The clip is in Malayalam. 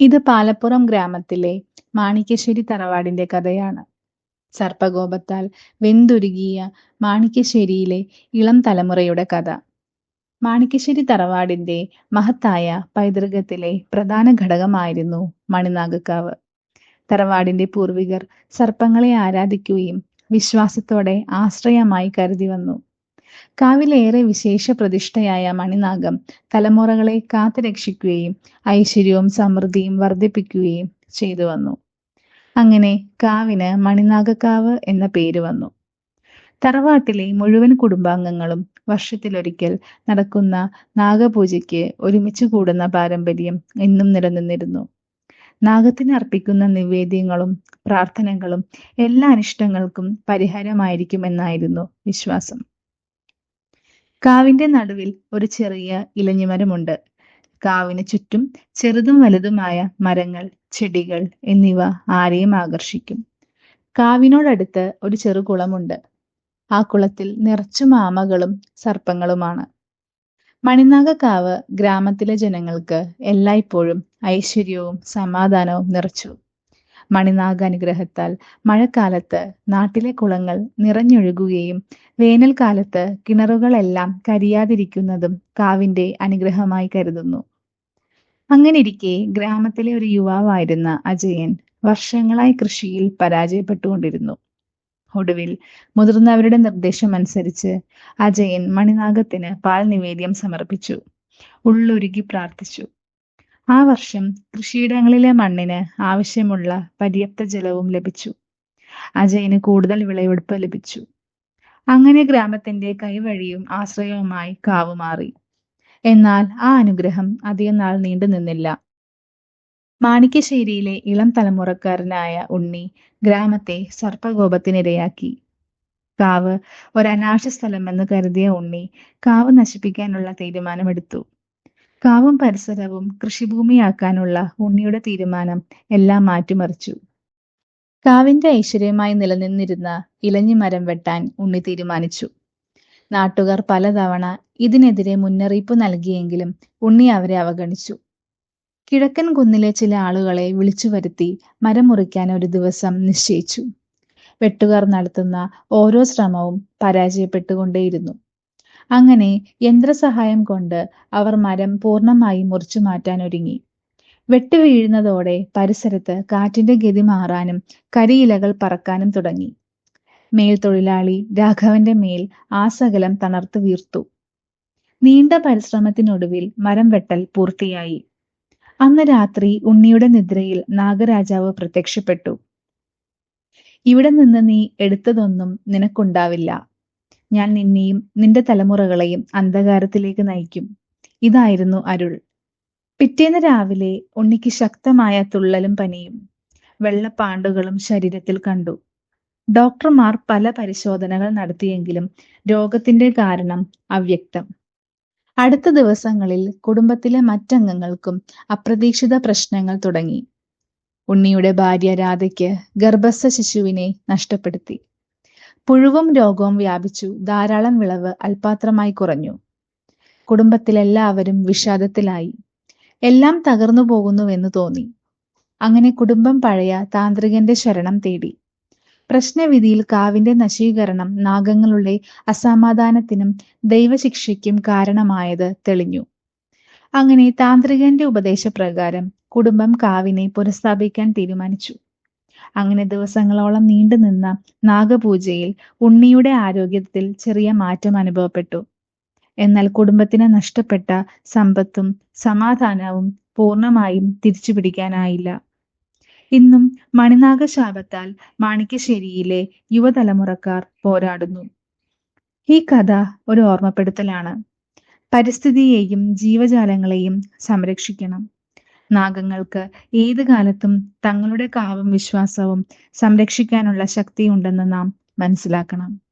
ഇത് പാലപ്പുറം ഗ്രാമത്തിലെ മാണിക്യശ്ശേരി തറവാടിന്റെ കഥയാണ്. സർപ്പകോപത്താൽ വെന്തുരുകിയ മാണിക്യശ്ശേരിയിലെ ഇളം തലമുറയുടെ കഥ. മാണിക്യശ്ശേരി തറവാടിന്റെ മഹത്തായ പൈതൃകത്തിലെ പ്രധാന ഘടകമായിരുന്നു മണിനാഗക്കാവ്. തറവാടിന്റെ പൂർവികർ സർപ്പങ്ങളെ ആരാധിക്കുകയും വിശ്വാസത്തോടെ ആശ്രയമായി കരുതിവന്നു. കാവിലേറെ വിശേഷ പ്രതിഷ്ഠയായ മണിനാഗം തലമുറകളെ കാത്തുരക്ഷിക്കുകയും ഐശ്വര്യവും സമൃദ്ധിയും വർദ്ധിപ്പിക്കുകയും ചെയ്തു വന്നു അങ്ങനെ കാവിന് മണിനാഗക്കാവ് എന്ന പേര് വന്നു. തറവാട്ടിലെ മുഴുവൻ കുടുംബാംഗങ്ങളും വർഷത്തിലൊരിക്കൽ നടക്കുന്ന നാഗപൂജയ്ക്ക് ഒരുമിച്ച് കൂടുന്ന പാരമ്പര്യം എന്നും നിലനിന്നിരുന്നു. നാഗത്തിന് അർപ്പിക്കുന്ന നിവേദ്യങ്ങളും പ്രാർത്ഥനകളും എല്ലാ അനിഷ്ടങ്ങൾക്കും പരിഹാരമായിരിക്കുമെന്നായിരുന്നു വിശ്വാസം. കാവിന്റെ നടുവിൽ ഒരു ചെറിയ ഇലഞ്ഞിമരമുണ്ട്. കാവിന് ചുറ്റും ചെറുതും വലുതുമായ മരങ്ങൾ, ചെടികൾ എന്നിവ ആരെയും ആകർഷിക്കും. കാവിനോടടുത്ത് ഒരു ചെറുകുളമുണ്ട്. ആ കുളത്തിൽ നിറച്ചു മാമകളും സർപ്പങ്ങളുമാണ്. മണിനാഗക്കാവ് ഗ്രാമത്തിലെ ജനങ്ങൾക്ക് എല്ലായ്പ്പോഴും ഐശ്വര്യവും സമാധാനവും നിറച്ചു. മണിനാഗാനുഗ്രഹത്താൽ മഴക്കാലത്ത് നാട്ടിലെ കുളങ്ങൾ നിറഞ്ഞൊഴുകുകയും വേനൽക്കാലത്ത് കിണറുകളെല്ലാം കരിയാതിരിക്കുന്നതും കാവിന്റെ അനുഗ്രഹമായി കരുതുന്നു. അങ്ങനെയിരിക്കെ ഗ്രാമത്തിലെ ഒരു യുവാവായിരുന്ന അജയൻ വർഷങ്ങളായി കൃഷിയിൽ പരാജയപ്പെട്ടുകൊണ്ടിരുന്നു. ഒടുവിൽ മുതിർന്നവരുടെ നിർദ്ദേശം അനുസരിച്ച് അജയൻ മണിനാഗത്തിന് പാൽ നിവേദ്യം സമർപ്പിച്ചു. ഉള്ളൊരുകി പ്രാർത്ഥിച്ചു. ആ വർഷം കൃഷിയിടങ്ങളിലെ മണ്ണിന് ആവശ്യമുള്ള പര്യാപ്ത ജലവും ലഭിച്ചു. അജയന് കൂടുതൽ വിളവെടുപ്പ് ലഭിച്ചു. അങ്ങനെ ഗ്രാമത്തിന്റെ കൈവഴിയും ആശ്രയവുമായി കാവ് മാറി. എന്നാൽ ആ അനുഗ്രഹം അധികം നാൾ നീണ്ടു നിന്നില്ല മാണിക്യശ്ശേരിയിലെ ഇളം തലമുറക്കാരനായ ഉണ്ണി ഗ്രാമത്തെ സർപ്പകോപത്തിനിരയാക്കി. കാവ് ഒരനാശസ്ഥലമെന്ന് കരുതിയ ഉണ്ണി കാവ് നശിപ്പിക്കാനുള്ള തീരുമാനമെടുത്തു. കാവും പരിസരവും കൃഷിഭൂമിയാക്കാനുള്ള ഉണ്ണിയുടെ തീരുമാനം എല്ലാം മാറ്റിമറിച്ചു. കാവിന്റെ ഐശ്വര്യമായി നിലനിന്നിരുന്ന ഇലഞ്ഞി മരം വെട്ടാൻ ഉണ്ണി തീരുമാനിച്ചു. നാട്ടുകാർ പലതവണ ഇതിനെതിരെ മുന്നറിയിപ്പ് നൽകിയെങ്കിലും ഉണ്ണി അവരെ അവഗണിച്ചു. കിഴക്കൻ കുന്നിലെ ചില ആളുകളെ വിളിച്ചു വരുത്തി മരം മുറിക്കാൻ ഒരു ദിവസം നിശ്ചയിച്ചു. വെട്ടുകാർ നടത്തുന്ന ഓരോ ശ്രമവും പരാജയപ്പെട്ടുകൊണ്ടേയിരുന്നു. അങ്ങനെ യന്ത്രസഹായം കൊണ്ട് അവർ മരം പൂർണമായി മുറിച്ചു മാറ്റാൻ ഒരുങ്ങി. വെട്ടുവീഴുന്നതോടെ പരിസരത്ത് കാറ്റിന്റെ ഗതി മാറാനും കരിയിലകൾ പറക്കാനും തുടങ്ങി. മേൽത്തൊഴിലാളി രാഘവന്റെ മേൽ ആസകലം തണർത്തു വീർത്തു. നീണ്ട പരിശ്രമത്തിനൊടുവിൽ മരം വെട്ടൽ പൂർത്തിയായി. അന്ന് രാത്രി ഉണ്ണിയുടെ നിദ്രയിൽ നാഗരാജാവ് പ്രത്യക്ഷപ്പെട്ടു. ഇവിടെ നിന്ന് നീ എടുത്തതൊന്നും നിനക്കുണ്ടാവില്ല. ഞാൻ നിന്നെയും നിന്റെ തലമുറകളെയും അന്ധകാരത്തിലേക്ക് നയിക്കും. ഇതായിരുന്നു അരുൾ. പിറ്റേന്ന് രാവിലെ ഉണ്ണിക്ക് ശക്തമായ തുള്ളലും പനിയും. വെള്ളപ്പാണ്ടുകളും ശരീരത്തിൽ കണ്ടു. ഡോക്ടർമാർ പല പരിശോധനകൾ നടത്തിയെങ്കിലും രോഗത്തിന്റെ കാരണം അവ്യക്തം. അടുത്ത ദിവസങ്ങളിൽ കുടുംബത്തിലെ മറ്റംഗങ്ങൾക്കും അപ്രതീക്ഷിത പ്രശ്നങ്ങൾ തുടങ്ങി. ഉണ്ണിയുടെ ഭാര്യ രാധയ്ക്ക് ഗർഭസ്ഥ ശിശുവിനെ നഷ്ടപ്പെടുത്തി. പുഴുവും രോഗവും വ്യാപിച്ചു ധാരാളം വിളവ് അൽപാത്രമായി കുറഞ്ഞു. കുടുംബത്തിലെല്ലാവരും വിഷാദത്തിലായി. എല്ലാം തകർന്നു പോകുന്നുവെന്ന് തോന്നി. അങ്ങനെ കുടുംബം പഴയ താന്ത്രികന്റെ ശരണം തേടി. പ്രശ്നവിധിയിൽ കാവിന്റെ നശീകരണം നാഗങ്ങളുടെ അസമാധാനത്തിനും ദൈവശിക്ഷയ്ക്കും കാരണമായത് തെളിഞ്ഞു. അങ്ങനെ താന്ത്രികന്റെ ഉപദേശപ്രകാരം കുടുംബം കാവിനെ പുനഃസ്ഥാപിക്കാൻ തീരുമാനിച്ചു. അങ്ങനെ ദിവസങ്ങളോളം നീണ്ടുനിന്ന നാഗപൂജയിൽ ഉണ്ണിയുടെ ആരോഗ്യത്തിൽ ചെറിയ മാറ്റം അനുഭവപ്പെട്ടു. എന്നാൽ കുടുംബത്തിന് നഷ്ടപ്പെട്ട സമ്പത്തും സമാധാനവും പൂർണമായും തിരിച്ചുപിടിക്കാനായില്ല. ഇന്നും മണിനാഗശാപത്താൽ മാണിക്യശ്ശേരിയിലെ യുവതലമുറക്കാർ പോരാടുന്നു. ഈ കഥ ഒരു ഓർമ്മപ്പെടുത്തലാണ്. പരിസ്ഥിതിയെയും ജീവജാലങ്ങളെയും സംരക്ഷിക്കണം. നാഗങ്ങൾക്ക് ഏത് കാലത്തും തങ്ങളുടെ കാവും വിശ്വാസവും സംരക്ഷിക്കാനുള്ള ശക്തിയുണ്ടെന്ന് നാം മനസ്സിലാക്കണം.